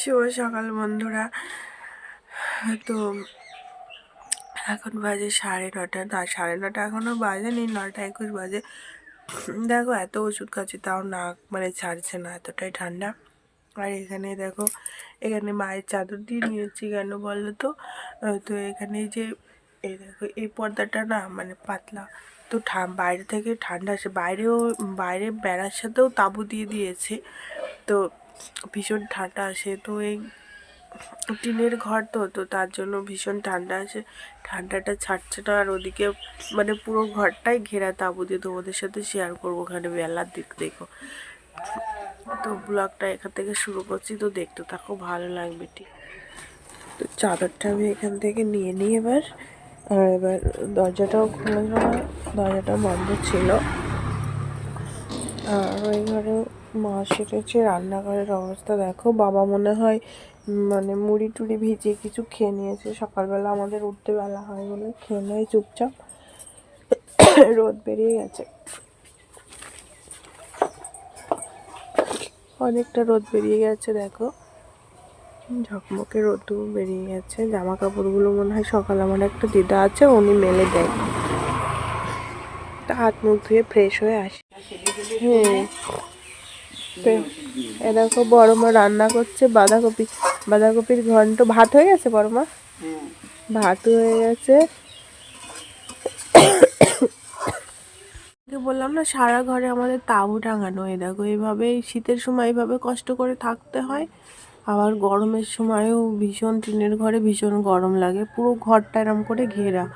শুভ সকাল বন্ধুরা। তো এখন বাজে সাড়ে নটা। না, সাড়ে নটা এখনও বাজেনি নটা একুশ বাজে। দেখো, এত ওষুধ খাচ্ছি, তাও নাক মানে ছাড়ছে না, এতটাই ঠান্ডা। আর এখানে দেখো, এখানে মায়ের চাদর দিয়ে নিয়েছি কেন বলো তো? তো এখানে যে, এই দেখো, এই পর্দাটা না মানে পাতলা। তো ঠা, বাইরে থেকে ঠান্ডা আসে। বাইরেও, বাইরে বেড়ার সাথেও তাঁবু দিয়ে দিয়েছে। তো ভীষণ ঠান্ডা আসে, তো এই টিনের ঘর তো তো তার জন্য ভীষণ ঠান্ডা আসে। ঠান্ডাটা ছাড়ছে না আর ওদিকে মানে পুরো ঘরটাই ঘেরা তাঁবু দিয়ে তোমাদের সাথে শেয়ার করব ওখানে বেলার দিক দেখো। তো ব্লগটা এখান থেকে শুরু করছি, তো দেখতে থাকো, ভালো লাগবে ঠিক। তো চাদরটা আমি এখান থেকে নিয়ে নিই এবার। আর এবার দরজাটাও খোলা দরজাটা বন্ধ ছিল। আর ওই ঘরে মা সেটেছে রান্নাঘরের অবস্থা। দেখো বাবা মনে হয় মানে মুড়ি টুড়ি ভিজিয়ে কিছু খেয়ে নিয়েছে। সকালবেলা আমাদের উঠতে বেলা হয় বলে খেয়ে নেয় চুপচাপ। রোদ বেরিয়ে গেছে। অনেকটা রোদ বেরিয়ে গেছে দেখো। ঝকমকে রোদও বেরিয়ে গেছে। জামা কাপড়গুলো মনে হয় সকাল আমার একটা দিদা আছে উনি মেলে দেয়। তা হাত মুখ ধুয়ে ফ্রেশ হয়ে আসি। হুম। তো এ দেখো বড় মা রান্না করছে, বাঁধাকপি, বাঁধাকপির ঘন্ট, ভাত হয়ে গেছে বড় মা ভাত হয়ে গেছে। বললাম না, সারা ঘরে আমাদের তাঁবু টাঙানো। এ দেখো এইভাবে শীতের সময় এইভাবে কষ্ট করে থাকতে হয়। আবার গরমের সময়ও ভীষণ, টিনের ঘরে ভীষণ গরম লাগে। পুরো ঘরটা এরম করে ঘেরা।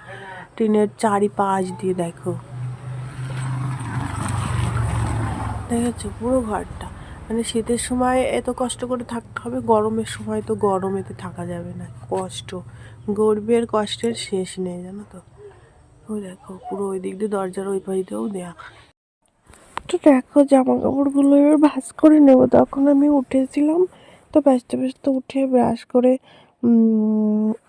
টিনের চারিপাশ দিয়ে দেখো। দেখেছ? পুরো ঘরটা। মানে শীতের সময় এত কষ্ট করে থাকতে হবে, গরমের সময় তো গরমেতে থাকা যাবে না, কষ্ট। গর্বের কষ্টের শেষ নেই, জানো তো। ওই দেখো, পুরো ওই দিক দিয়ে দরজার ওই দিয়েও দেয়া। তো দেখো জামা কাপড়গুলো এবার ভাঁজ করে নেব। তখন আমি উঠেছিলাম, তো ব্যস্ত ব্যস্ত উঠে ব্রাশ করে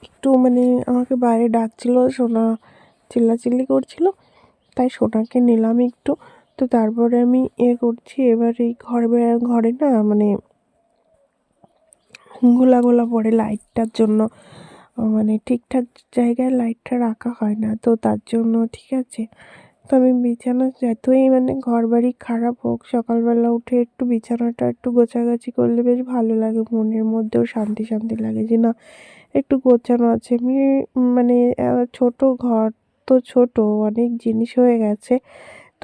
একটু মানে আমাকে বাইরে ডাকছিল, সোনা চিল্লাচিল্লি করছিল, তাই সোনাকে নিলাম একটু। তো তারপরে আমি এ করছি, এবার এই ঘরে ঘরে না মানে গোলা গোলা পড়ে লাইটটার জন্য মানে ঠিকঠাক জায়গায় লাইটটা রাখা হয় না, তো তার জন্য ঠিক আছে। তো আমি বিছানা যতই মানে ঘর বাড়ি খারাপ হোক, সকালবেলা উঠে একটু বিছানাটা একটু গোছাগাছি করলে বেশ ভালো লাগে, মনের মধ্যেও শান্তি শান্তি লাগে যে না, একটু গোছানো আছে। আমি মানে ছোট ঘর তো ছোট, অনেক জিনিস হয়ে গেছে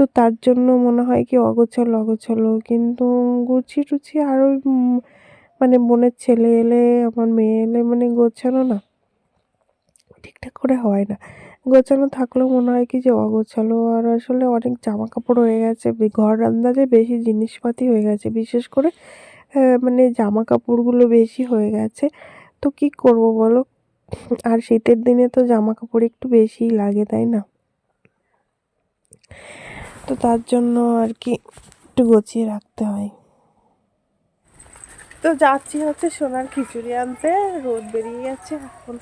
তো তার জন্য মনে হয় কি অগোছালো অগোছালো। কিন্তু গুছিয়ে টুছিয়ে আরও মানে বোনের ছেলে এলে, আমার মেয়ে এলে মানে গোছানো না। ঠিকঠাক করে হয় না। গোছানো থাকলেও মনে হয় কি যে অগোছালো। আর আসলে অনেক জামা কাপড় হয়ে গেছে ঘর আন্দাজে বেশি জিনিসপাতি হয়ে গেছে। বিশেষ করে মানে জামা কাপড়গুলো বেশি হয়ে গেছে। তো কি করব বলো? আর শীতের দিনে তো জামা কাপড় একটু বেশিই লাগে, তাই না? তো তার জন্য আর কি একটু গুছিয়ে রাখতে হয়। তো যাচ্ছি হচ্ছে সোনার খিচুড়ি আনতে, রোদ বেরিয়ে গেছে, এখন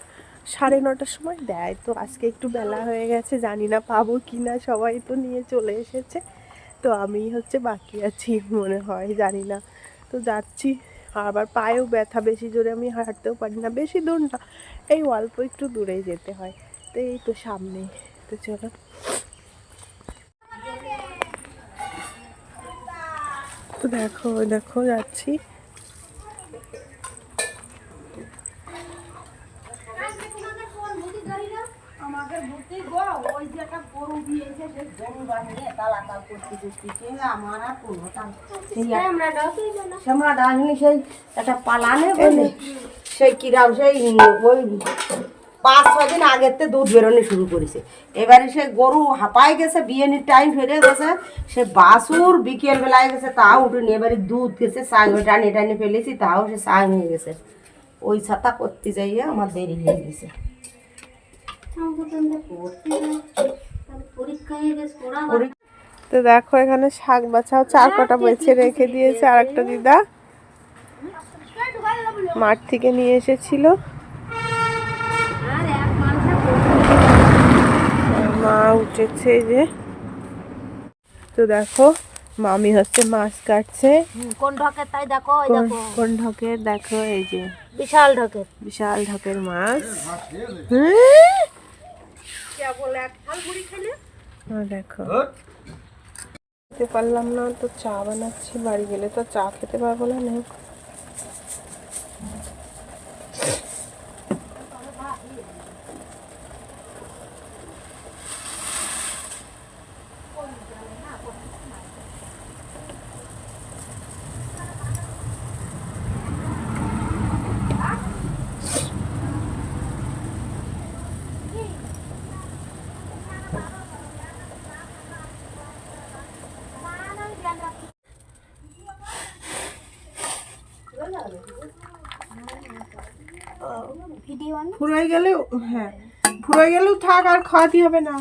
সাড়ে নটার সময় দেয়। তো আজকে একটু বেলা হয়ে গেছে, জানি না পাবো কি না সবাই তো নিয়ে চলে এসেছে। তো আমি হচ্ছে বাকি আছি মনে হয়, জানি না। তো যাচ্ছি, আবার পায়েও ব্যথা, বেশি জোরে আমি হাঁটতেও পারি না, বেশি দূর না, এই অল্প একটু দূরেই যেতে হয়। তো এই তো সামনেই, তো চলো তো দেখো দেখো যাচ্ছি আমাকে বুদ্ধি গো ওই যে একটা গরু দিয়েছে সে গরু বানিয়ে তালাকাল করতে করতেছে আমার আর কোনো দেখো ডাকনি সেই একটা পালানে বলে। সেই কিরাম সেই ওই পাঁচ ছয় দিন আগের থেকে দুধ বেরোনো শুরু করেছে। এবারে সে গরু হাঁপাই গেছে বিয়েনির টাইম ফেলে গেছে, সে বাসুর বিকেল বেলায় গেছে, তাও উঠেনি। এবারে দুধ গেছে সাং টানে টানে ফেলেছি, তাও সে সাং হয়ে গেছে। ওই ছাতা করতে যাইয়ে আমার দেরি হয়ে গেছে। তো দেখো, এখানে শাক বাছাও চার কটা বেছে রেখে দিয়েছে আর একটা দিদা। মাঠ থেকে নিয়ে এসেছিল। মা উঠেছে যে। তো দেখো মামি হচ্ছে মাছ কাটছে। কোন ঢকের? তাই দেখো কোন- দেখো। কোন ঢকের? দেখো এই যে। বিশাল ঢকের। বিশাল ঢকের মাছ। হ্যাঁ, দেখো। খেতে পারলাম না তো চা বানাচ্ছি বাড়ি গেলে তো চা খেতে পারব না ফুরাই গেলেও হ্যাঁ ফুরাই গেলেও থাক আর খাওয়াতে হবে না।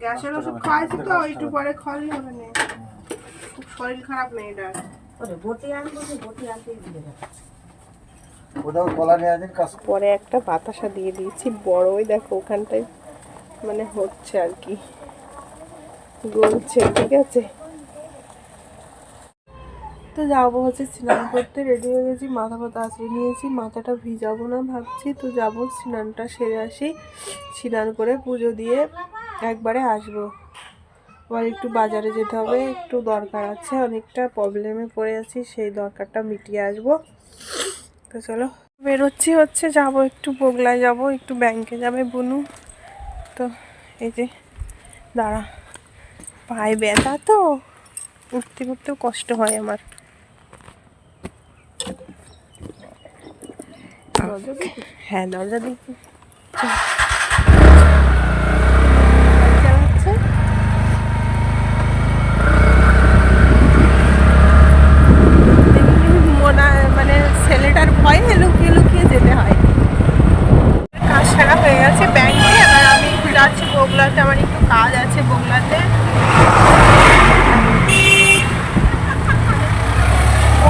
গ্যাসের ওষুধ খাওয়াইছি তো একটু পরে খাওয়ালে হবে না। খুব শরীর খারাপ মেয়েটার আসেন কাজ পরে একটা বাতাসা দিয়ে দিয়েছি বড়ই দেখো ওখানটায় মানে হচ্ছে আর কি। গলছে ঠিক আছে? তো যাব হচ্ছে স্নান করতে রেডি হয়ে গেছি, মাথা ফাথা আঁচড়ে নিয়েছি, মাথাটা ভিজাবো না ভাবছি, তো যাব স্নানটা সেরে আসি, স্নান করে পুজো দিয়ে একবারে আসব। আবার একটু বাজারে যেতে হবে, একটু দরকার আছে, অনেকটা প্রবলেমে পড়ে আছি, সেই দরকারটা মিটিয়ে আসব। তো চলো, বেরোচ্ছি হচ্ছে, যাব একটু বগলায় যাব, একটু ব্যাংকে যাবে বুনু। তো এই যে, দাঁড়া, পায়ে ব্যথা তো, উঠতে উঠতেও কষ্ট হয় আমার। হ্যাঁ দরজা দিচ্ছি চালাচ্ছে মোনা মানে ছেলেটার ভয়ে লুকিয়ে লুকিয়ে যেতে হয় কাজ সারা হয়ে গেছে ব্যাংকে এবার আমি একটু যাচ্ছি বগলাতে আমার একটু কাজ আছে বগলাতে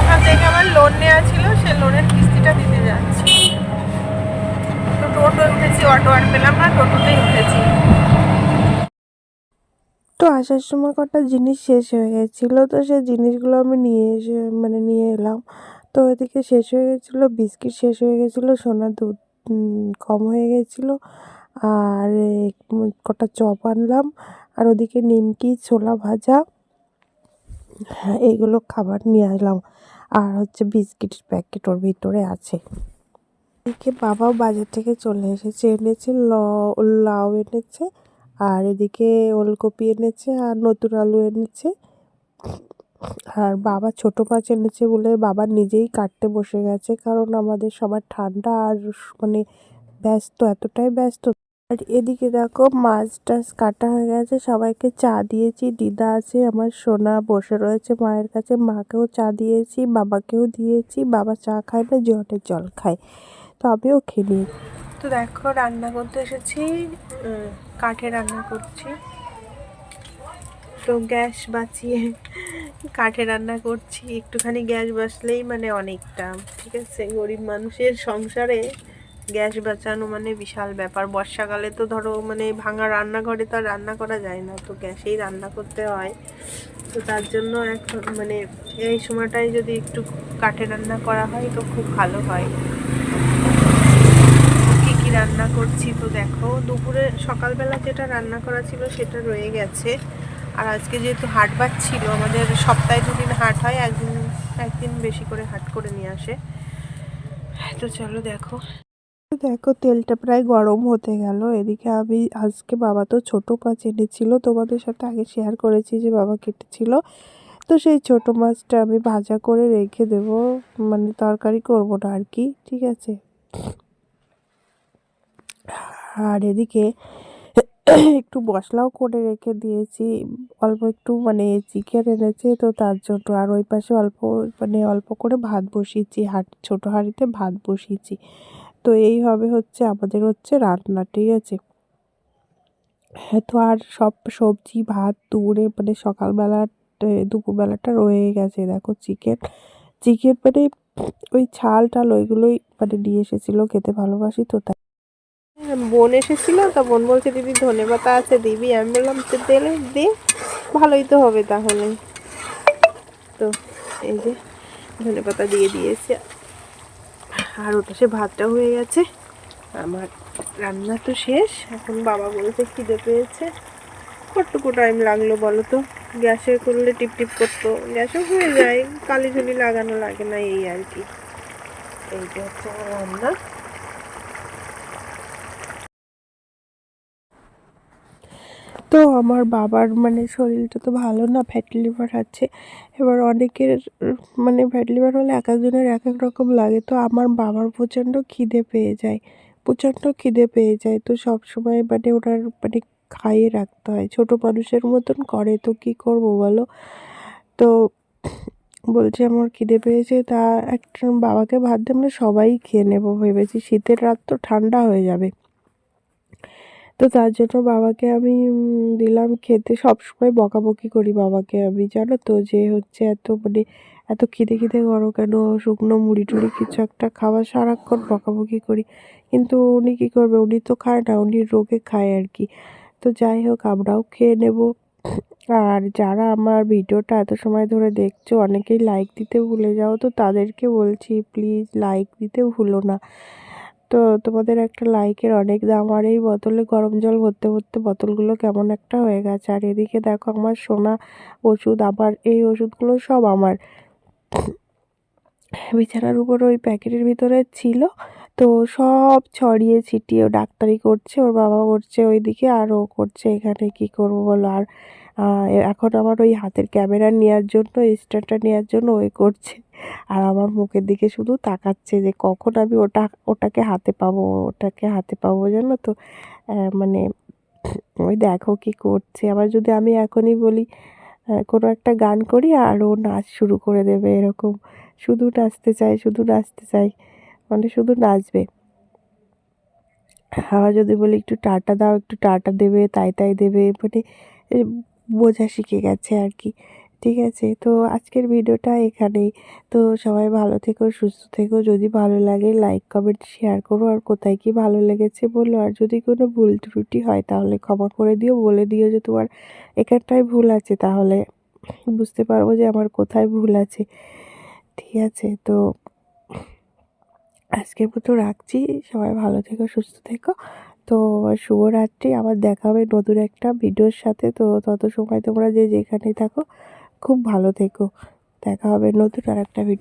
ওখান থেকে আমার লোন নেওয়া ছিল সে লোনের কিস্তিটা দিতে যাচ্ছি তো টোটো উঠেছি অটো আর পেলাম না টোটোতেই উঠেছি তো আসার সময় কটা জিনিস শেষ হয়ে গেছিল, তো সেই জিনিসগুলো আমি নিয়ে এসে মানে নিয়ে এলাম। তো ওইদিকে শেষ হয়ে গেছিল, বিস্কিট শেষ হয়ে গেছিল সোনার দুধ কম হয়ে গেছিল, আর কটা চপ আনলাম, আর ওদিকে নিমকি, ছোলা ভাজা হ্যাঁ এইগুলো খাবার নিয়ে আসলাম আর হচ্ছে বিস্কিট প্যাকেট ওর ভিতরে আছে। এদিকে বাবাও বাজার থেকে চলে এসেছে, এনেছে লাউ এনেছে আর এদিকে ওলকপি এনেছে আর নতুন আলু এনেছে। আর বাবা ছোট মাছ এনেছে বলে বাবা নিজেই কাটতে বসে গেছে কারণ আমাদের সবার ঠান্ডা আর মানে ব্যস্ত, এতটাই ব্যস্ত। আর এদিকে দেখো মাছ টাছ কাটা হয়ে গেছে, সবাইকে চা দিয়েছি, দিদা আছে, আমার সোনা বসে রয়েছে মায়ের কাছে, মাকেও চা দিয়েছি, বাবাকেও দিয়েছি, বাবা চা খায় না জলের জল খায়। তো আমিও খেয়ে তো দেখো, রান্না করতে এসেছি। কাঠে রান্না করছি। তো গ্যাস বাঁচিয়ে কাঠে রান্না করছি। একটুখানি গ্যাস বাঁচলেই মানে অনেকটা, ঠিক আছে? গরিব মানুষের সংসারে গ্যাস বাঁচানো মানে বিশাল ব্যাপার। বর্ষাকালে তো ধরো মানে ভাঙা রান্নাঘরে তো আর রান্না করা যায় না। তো গ্যাসেই রান্না করতে হয়। তো তার জন্য এখন মানে এই সময়টায় যদি একটু কাঠে রান্না করা হয়, তো খুব ভালো হয়। রান্না করছি, তো দেখো, দুপুরে সকালবেলা যেটা রান্না করা ছিল সেটা রয়ে গেছে। আর আজকে যেহেতু হাট ছিল, আমাদের সপ্তাহে দুদিন হাট হয়, একদিন একদিন বেশি করে হাট করে নিয়ে আসে। তো চলো দেখো। দেখো, তেলটা প্রায় গরম হতে গেল। এদিকে আমি, আজকে বাবা তো ছোট মাছ এনেছিল, তোমাদের সাথে আগে শেয়ার করেছি যে বাবা কেটেছিল। তো সেই ছোট মাছটা আমি ভাজা করে রেখে দেব মানে তরকারি করব না আর কি, ঠিক আছে? আর এদিকে একটু মশলাও করে রেখে দিয়েছি, অল্প একটু মানে চিকেন এনেছে তো তার জন্য। আর ওই পাশে অল্প মানে অল্প করে ভাত বসিয়েছি, হাট, ছোটো হাঁড়িতে ভাত বসিয়েছি। তো এই হবে হচ্ছে আমাদের হচ্ছে রান্না, ঠিক আছে? তো আর সব সবজি, ভাত, দুপুরে মানে সকালবেলা দুপুরবেলাটা রয়ে গেছে। দেখো চিকেন চিকেন মানে ওই ছাল টাল ওইগুলোই মানে নিয়ে এসেছিল, খেতে ভালোবাসি তো তাই। বোন এসেছিল, তা বোন বলছে, দিদি ধনে পাতা আছে, দিবি? আমি বললাম, তো দিলে দে, ভালোই তো হবে তাহলে। তো এই যে ধনে পাতা দিয়ে দিয়েছে। আর ওটা সে ভাতটা হয়ে গেছে। আমার রান্না তো শেষ। এখন বাবা বলছে, খিদে পেয়েছে। কতটুকু টাইম লাগল বলো তো? গ্যাসে করলে টিপ টিপ করতো। গ্যাসও হয়ে যায়। কালি ঝুলি লাগানো লাগে না, এই আর কি। এইটা হচ্ছে আমার রান্না। তো আমার বাবার মানে শরীরটা তো ভালো না ফ্যাটি লিভার আছে। এবার অনেকের মানে ফ্যাটি লিভার হলে এক একজনের এক এক রকম লাগে। তো আমার বাবার প্রচণ্ড খিদে পেয়ে যায়, প্রচণ্ড খিদে পেয়ে যায়। তো সব সময় মানে ওনার মানে খাইয়ে রাখতে হয়। ছোট মানুষের মতন করে, তো কি করব বলো? তো বলছে আমার খিদে পেয়েছে, তা একটা বাবাকে ভাত দিয়ে আমরা সবাই খেয়ে নেব, ভেবেছি। শীতের রাত তো ঠান্ডা হয়ে যাবে। তো তার জন্য বাবাকে আমি দিলাম খেতে। সবসময় বকাবকি করি বাবাকে আমি, জানো তো, যে হচ্ছে এত মানে এত খিদে খিদে করো কেন? শুকনো মুড়ি টুড়ি কিছু একটা খাবার সারাক্ষণ বকাবকি করি। কিন্তু উনি কী করবে? উনি তো খায় না, উনি রোগে খায় আর কি। তো যাই হোক, আমরাও খেয়ে নেব। আর যারা আমার ভিডিওটা এত সময় ধরে দেখছ, অনেকেই লাইক দিতে ভুলে যাও। তো তাদেরকে বলছি প্লিজ লাইক দিতে ভুলো না। তো তোমাদের একটা লাইকের অনেক দাম আর এই বোতলে গরম জল ভরতে ভরতে বোতলগুলো কেমন একটা হয়ে গেছে। আর এদিকে দেখো আমার সোনা ওষুধ, আবার এই ওষুধগুলো সব আমার। বিছানার উপর ওই প্যাকেটের ভিতরে ছিল, তো সব ছড়িয়ে ছিটিয়ে ডাক্তারি করছে, ওর বাবা করছে ওইদিকে আর ও করছে এখানে কি করব বলো? আর এখন আমার ওই হাতের ক্যামেরা নেওয়ার জন্য, স্ট্যান্ডটা নেওয়ার জন্য ওই করছে। আর আমার মুখের দিকে শুধু তাকাচ্ছে যে কখন আমি ওটা, ওটাকে হাতে পাবো, ওটাকে হাতে পাবো জানো তো? মানে ওই দেখো কি করছে। আবার যদি আমি এখনই বলি কোনো একটা গান করি আর ও নাচ শুরু করে দেবে এরকম। শুধু নাচতে চাই শুধু নাচতে চাই মানে শুধু নাচবে। আবার যদি বলি একটু টাটা দাও, একটু টাটা দেবে, তাই তাই দেবে মানে বোঝা শিখে গেছে আর কি। ঠিক আছে, তো আজকের ভিডিওটা এখানেই। তো সবাই ভালো থেকো, সুস্থ থেকো। যদি ভালো লাগে লাইক কমেন্ট শেয়ার করো। আর কোথায় কি ভালো লেগেছে বলো। আর যদি কোনো ভুল ত্রুটি হয়, তাহলে ক্ষমা করে দিও। বলে দিও যে তোমার এখানটায় ভুল আছে, তাহলে বুঝতে পারব যে আমার কোথায় ভুল আছে। ঠিক আছে, তো আজকের মতো রাখছি। সবাই ভালো থেকো, সুস্থ থেকো। তো শুভরাত্রি। আবার দেখা হবে নতুন একটা ভিডিওর সাথে। তো তত সময় তোমরা যে যেখানে থাকো খুব ভালো থেকো। দেখা হবে নতুন আর একটা ভিডিও